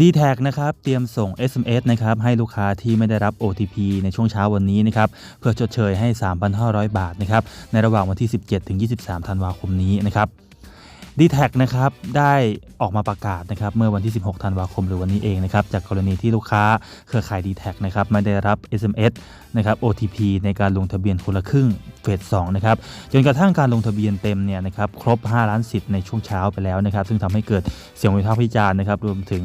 d t แทนะครับเตรียมส่ง SMS นะครับให้ลูกค้าที่ไม่ได้รับ OTP ในช่วงเช้าวันนี้นะครับเพื่อชดเชยให้ 3,500 บาทนะครับในระหว่างวันที่ 17 ถึง 23 ธันวาคมนี้นะครับ d t แทนะครับได้ออกมาประกาศนะครับเมื่อวันที่ 16 ธันวาคมหรือวันนี้เองนะครับจากกรณีที่ลูกค้าเครือข่าย d t แทนะครับไม่ได้รับ SMS นะครับ OTP ในการลงทะเบียนคนละครึ่ง เฟส2นะครับจนกระทั่งการลงทะเบียนเต็มเนี่ยนะครับครบ 5 ล้านสิทธิ์ในช่วงเช้าไปแล้วนะครับซึ่งทำให้เกิดเสียงวิพากษ์วิจารณ์นะครับรวมถึง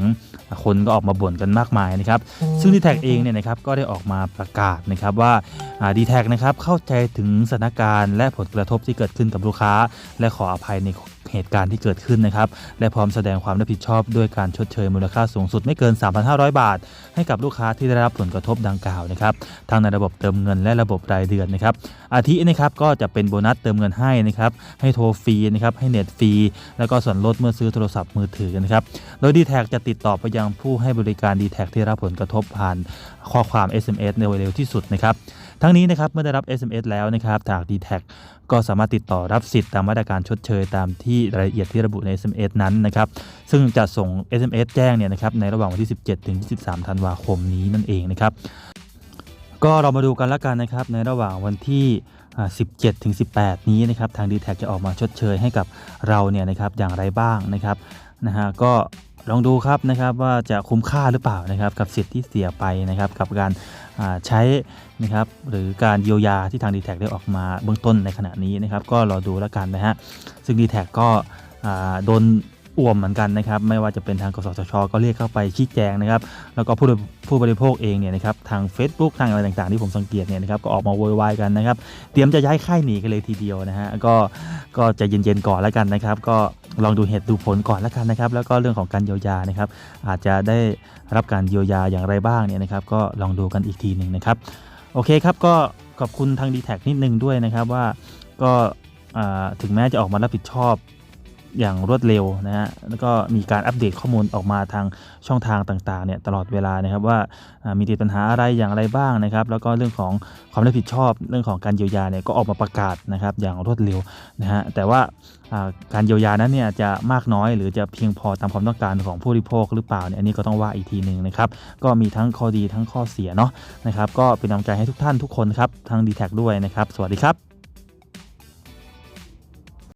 คนก็ออกมาบ่นกันมากมายนะครับซึ่ง d t แทกเองเนี่ยนะครับก็ได้ออกมาประกาศนะครับว่าดีแท็นะครับเข้าใจถึงสถานการณ์และผลกระทบที่เกิดขึ้นกับลูกค้า และขออภัยในเหตุการณ์ที่เกิดขึ้นนะครับ และพร้อมแสดงความรับผิดชอบด้วยการชดเชยมูลค่าสูงสุดไม่เกิน 3,500 บาท ให้กับลูกค้าที่ได้รับผลกระทบดังกล่าวนะครับ ทั้งในระบบเติมเงินและระบบรายเดือนนะครับ อาทินะครับก็จะเป็นโบนัสเติมเงินให้นะครับให้โทรฟรีนะครับให้เน็ตฟรีแล้วก็ส่วนลดเมื่อซื้อโทรศัพท์มือถือนะครับโดย d t แท็จะติดต่อไปยังผู้ให้บริการ d t แท็ที่รับผลกระทบผ่านข้อความ SMS ในเร็วที่สุดนะครับทั้งนี้นะครับเมื่อได้รับ SMS แล้วนะครับทาง d t แทก็สามารถติดต่อรับสิทธิ์ตามมาตรการชดเชยตามที่รายละเอียดที่ระบุใน SMS นั้นนะครับซึ่งจะส่ง SMS แจ้งเนี่ยนะครับในระหว่างวันที่ 17 ถึง 23 ธันวาคมนี้นั่นเองนะครับ ก็เรามาดูกันละกันนะครับในระหว่างวันที่ 17 ถึง 18 นี้นะครับทาง d t แทจะออกมาชดเชยให้กับเราเนี่ยนะครับอย่างไรบ้างนะครับนะฮะก็ลองดูครับนะครับว่าจะคุ้มค่าหรือเปล่านะครับกับสิทธิ์ที่เสียไปนะครับกับการใช้นะครับหรือการเยียวยาที่ทาง d t แทได้ออกมาเบื้องต้นในขณะนี้นะครับก็รอดูแล้วกันนะฮะซึ่ง d t แทก็โดน อ่วมเหมือนกันนะครับไม่ว่าจะเป็นทางกสทช ก็เรียกเข้าไปชี้แจงนะครับแล้วก็ผู้ผู้บริโภคเองเนี่ยนะครับทาง Facebook ทางอะไรต่างๆ ที่ผมสังเกตเนี่ยนะครับก็ออกมาโวยวายกันนะครับเตรียมจะย้ายค่ายหนีกันเลยทีเดียวนะฮะก็ก็จะเย็นๆก่อนแล้วกันนะครับ ก็ลองดูเหตุดูผลก่อนแล้วกันนะครับแล้วก็เรื่องของการเยียวยานะครับอาจจะได้รับการเยียวยาอย่างไรบ้างเนี่ยนะครับก็ลองดูกันอีกทีหนึ่งนะครับโอเคครับก็ขอบคุณทาง d t แทนิดนึงด้วยนะครับว่าก็ถึงแม้จะออกมารับผิดชอบ อย่างรวดเร็วนะฮะ แล้วก็มีการอัปเดตข้อมูลออกมาทางช่องทางต่างๆเนี่ยตลอดเวลานะครับว่ามีติดปัญหาอะไรอย่างไรบ้างนะครับ แล้วก็เรื่องของความรับผิดชอบเรื่องของการเยียวยาเนี่ยก็ออกมาประกาศนะครับอย่างรวดเร็วนะฮะ แต่ว่าการเยียวยานั้นเนี่ยจะมากน้อยหรือจะเพียงพอตามความต้องการของผู้บริโภคหรือเปล่าเนี่ยอันนี้ก็ต้องว่าอีกทีหนึ่งนะครับ ก็มีทั้งข้อดีทั้งข้อเสียเนาะนะครับ ก็เป็นกำลังใจให้ทุกท่านทุกคนครับทาง d t แท็ด้วยนะครับ สวัสดีครับ